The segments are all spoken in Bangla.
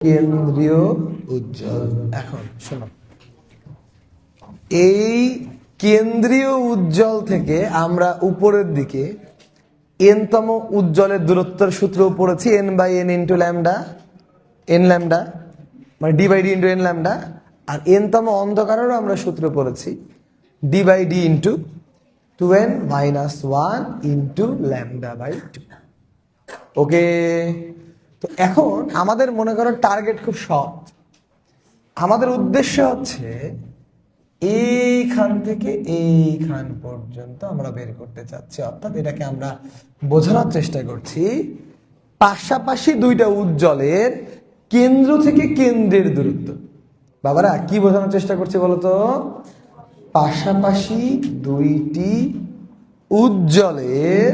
কেন্দ্রীয় উজ্জ্বল। এখন শোনো। এই কেন্দ্রীয় উজ্জ্বল থেকে আমরা উপরের দিকে এনতম উজ্জ্বলের দূরত্বের সূত্র পড়েছি N by N into lambda N lambda মানে D by D into N lambda আর এনতম অন্ধকারেরও আমরা সূত্র পড়েছি D by D into two N minus one into lambda by two okay তো এখন আমাদের মনে করো টার্গেট খুব সহজ আমাদের উদ্দেশ্য হচ্ছে এইখান থেকে এইখান পর্যন্ত আমরা বের করতে চাচ্ছি। অর্থাৎ এটাকে আমরা বোঝানোর চেষ্টা করছি, পাশাপাশি দুইটা উজ্জ্বলের কেন্দ্র থেকে কেন্দ্রের দূরত্ব। বাবারা, কি বোঝানোর চেষ্টা করছি বলতো পাশাপাশি দুইটি উজ্জ্বলের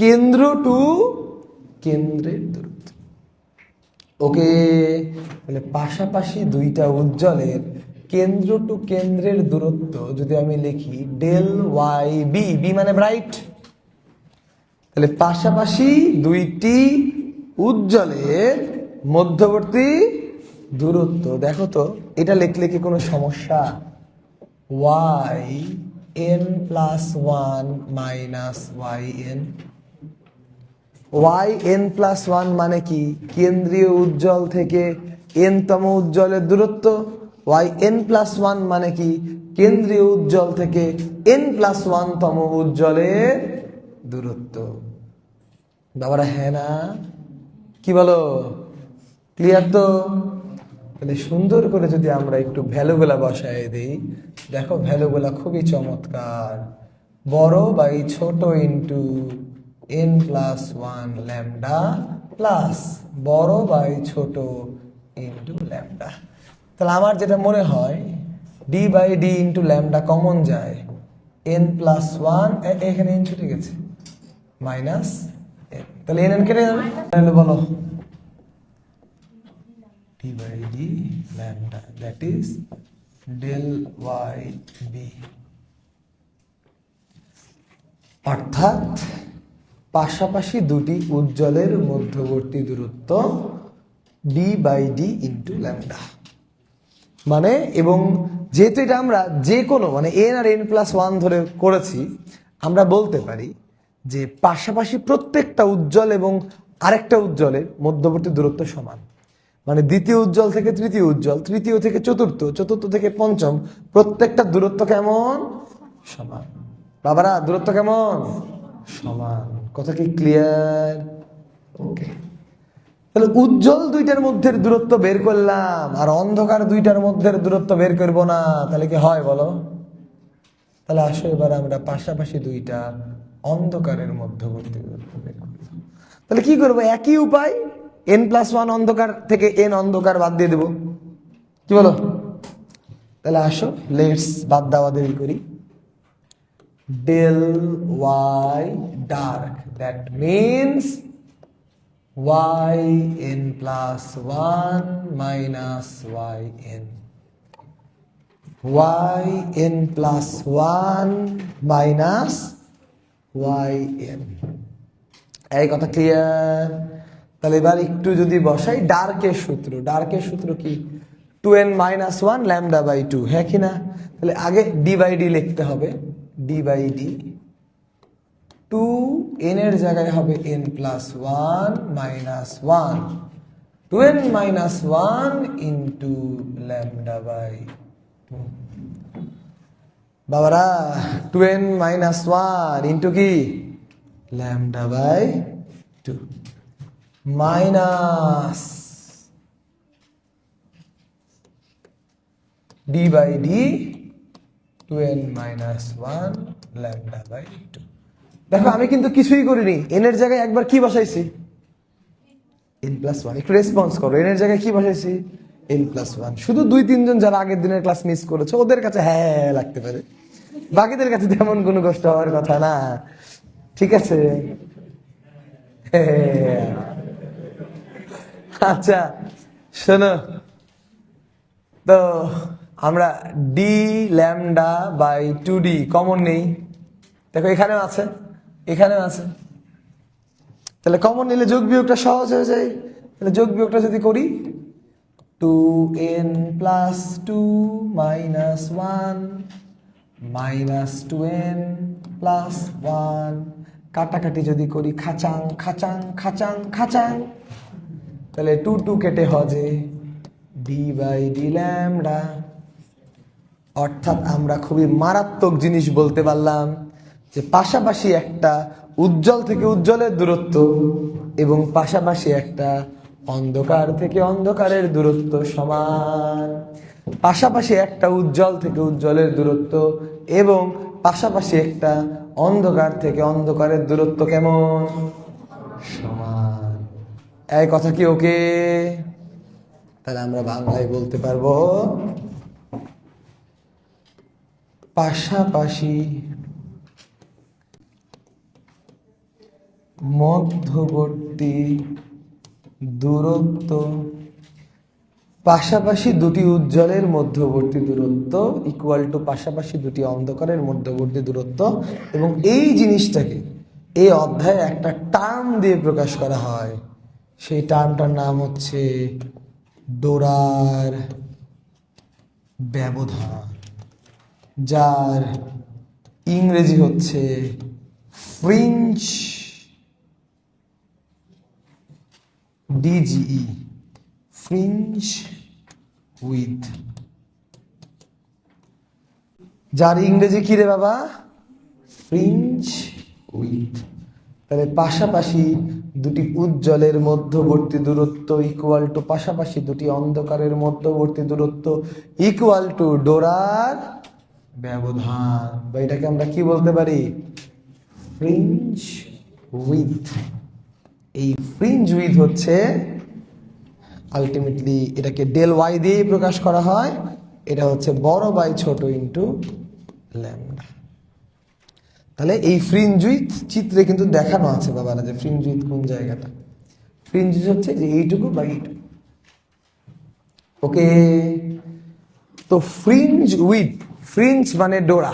কেন্দ্র টু কেন্দ্রের দূরত্ব। ওকে, তাহলে পাশাপাশি দুইটা উজ্জ্বলের কেন্দ্র টু কেন্দ্রের দূরত্ব যদি আমি লিখি, ডেল ওয়াই বি বি মানে ব্রাইট তাহলে পাশাপাশি দুইটি উজ্জ্বলের মধ্যবর্তী দূরত্ব। দেখো তো, এটা লিখলে কি কোনো সমস্যা? Y N plus one minus Y N Y N plus one মানে কি? কেন্দ্রীয় উজ্জ্বল থেকে এন তম উজ্জ্বলের দূরত্ব। ওয়াই এন প্লাস ওয়ান মানে কি? কেন্দ্রীয় উজ্জ্বল থেকে এন প্লাস ওয়ান তম উজ্জ্বলের দূরত্ব। বাবারা হ্যাঁ না? কি বলো? ক্লিয়ার তো? তাহলে সুন্দর করে যদি আমরা একটু ভ্যালুগুলা বসায় দিই। দেখো, ভ্যালুগুলা খুবই চমৎকার। বড় বাই ছোট into N plus one lambda plus বড় বাই ছোট ইন্টু ল্যামডা তাহলে আমার যেটা মনে হয় D by D into lambda common যায় এন প্লাস ওয়ান এখানে এন ছুটে গেছে মাইনাস এন তাহলে এন এন কেটে যাবে? বলো, d by d lambda, that is del y b অর্থাৎ পাশাপাশি দুটি উজ্জ্বলের মধ্যবর্তী দূরত্ব d by D into lambda মানে এবং যেহেতু এটা আমরা যে কোনো মানে এন আর এন প্লাস ওয়ান ধরে করেছি, আমরা বলতে পারি যে পাশাপাশি প্রত্যেকটা উজ্জ্বল এবং আরেকটা উজ্জ্বলের মধ্যবর্তী দূরত্ব সমান। মানে দ্বিতীয় উজ্জ্বল থেকে তৃতীয় উজ্জ্বল, তৃতীয় থেকে চতুর্থ চতুর্থ থেকে পঞ্চম, প্রত্যেকটা দূরত্ব কেমন? সমান। বাবারা, দূরত্ব কেমন? সমান। কথা কি ক্লিয়ার ওকে তাহলে উজ্জ্বল দুইটার মধ্যে দূরত্ব বের করলাম, আর অন্ধকার দুইটার মধ্যে দূরত্ব বের করব না, তাহলে কি হয় বলো? তাহলে আসো এবার আমরা পাশাপাশি দুইটা অন্ধকারের মধ্যবর্তী দূরত্ব বের করব তাহলে কি করব? একই উপায় এন প্লাস ওয়ান অন্ধকার থেকে এন অন্ধকার বাদ দিয়ে দেবো। কি বলো? তাহলে আসো লেটস বাদ দাওয়া দেরি করি। Del Y dark that means y n plus 1 minus y n. Y n plus 1 minus y n. এই কথা ক্লিয়ার তাহলে এবার একটু যদি বসাই ডার্কের সূত্র। ডার্কের সূত্র কি? Two N minus one lambda by two হ্যাঁ কি না? তাহলে আগে ডি বাই ডি লিখতে হবে। D by D two N এর জায়গায় হবে N plus one minus one two N minus one into lambda by two বাবারা two N minus one into কি? Lambda by two minus D by D two N minus one lambda by two. দেখো আমি কিন্তু কিছুই করিনি। এন এর জায়গায় একবার কি বসাইছি? এন প্লাস ওয়ান একটু রেসপন্স করো। এন এর জায়গায় কি বসাইছি? এন প্লাস ওয়ান শুধু দুই তিনজন যারা আগের দিনের ক্লাস মিস করেছে ওদের কাছে হ্যাঁ লাগতে পারে। বাকিদের কাছে তেমন কোনো কষ্ট হওয়ার কথা না। ঠিক আছে? হ্যাঁ। আচ্ছা শোনো। তো আমরা D lambda by two D common নেই। দেখো, এখানেও আছে এখানেও আছে। তাহলে কমন নিলে যোগ বিয়োগটা সহজ হয়ে যায়। তাহলে যোগ বিয়োগটা যদি করি two N plus two minus one minus two N plus one কাটাকাটি যদি করি, খাচাং খাচাং খাচাং খাচাং। তাহলে টু টু কেটে হজে ডি বাই ডি ল্যামডা অর্থাৎ আমরা খুবই মারাত্মক জিনিস বলতে পারলাম যে পাশাপাশি একটা উজ্জ্বল থেকে উজ্জ্বলের দূরত্ব এবং পাশাপাশি একটা অন্ধকার থেকে অন্ধকারের দূরত্ব সমান। পাশাপাশি একটা উজ্জ্বল থেকে উজ্জ্বলের দূরত্ব এবং পাশাপাশি একটা অন্ধকার থেকে অন্ধকারের দূরত্ব কেমন? সমান। এই কথা কি ওকে? তাহলে আমরা বাংলায় বলতে পারব পাশাপাশি মধ্যবর্তী দূরত্ব, পাশাপাশি দুটি উজ্জ্বলের মধ্যবর্তী দূরত্ব ইকুয়াল টু পাশাপাশি দুটি অন্ধকারের মধ্যবর্তী দূরত্ব এবং এই জিনিসটাকে এই অধ্যায়ে একটা টার্ম দিয়ে প্রকাশ করা হয়। সেই টার্মটার নাম হচ্ছে ডোরার ব্যবধান। যার ইংরেজি হচ্ছে ফ্রিঞ্জ ডিজিই ফ্রিঞ্জ উইথ। যার ইংরেজি কি রে বাবা? Fringe width. তাহলে পাশাপাশি দুটি উজ্জ্বলের মধ্যবর্তী দূরত্ব ইকুয়াল টু পাশাপাশি দুটি অন্ধকারের মধ্যবর্তী দূরত্ব ইকুয়াল টু ডোরার ব্যবধান বা এটাকে আমরা কি বলতে পারি? ফ্রিঞ্জ উইথ এই ফ্রিঞ্জ উইথ হচ্ছে আলটিমেটলি এটাকে ডেল ওয়াই দিয়ে প্রকাশ করা হয়। এটা হচ্ছে বড় বাই ছোট ইন্টু ল্যামডা তাহলে এই ফ্রিঞ্জ উইথ চিত্রে কিন্তু দেখানো আছে বাবারা যে ফ্রিঞ্জ উইথ কোন জায়গাটা। ফ্রিঞ্জ হচ্ছে যে এইটুকু বা এইটুকু। ওকে তো ফ্রিঞ্জ উইথ ফ্রিঞ্জ মানে ডোরা।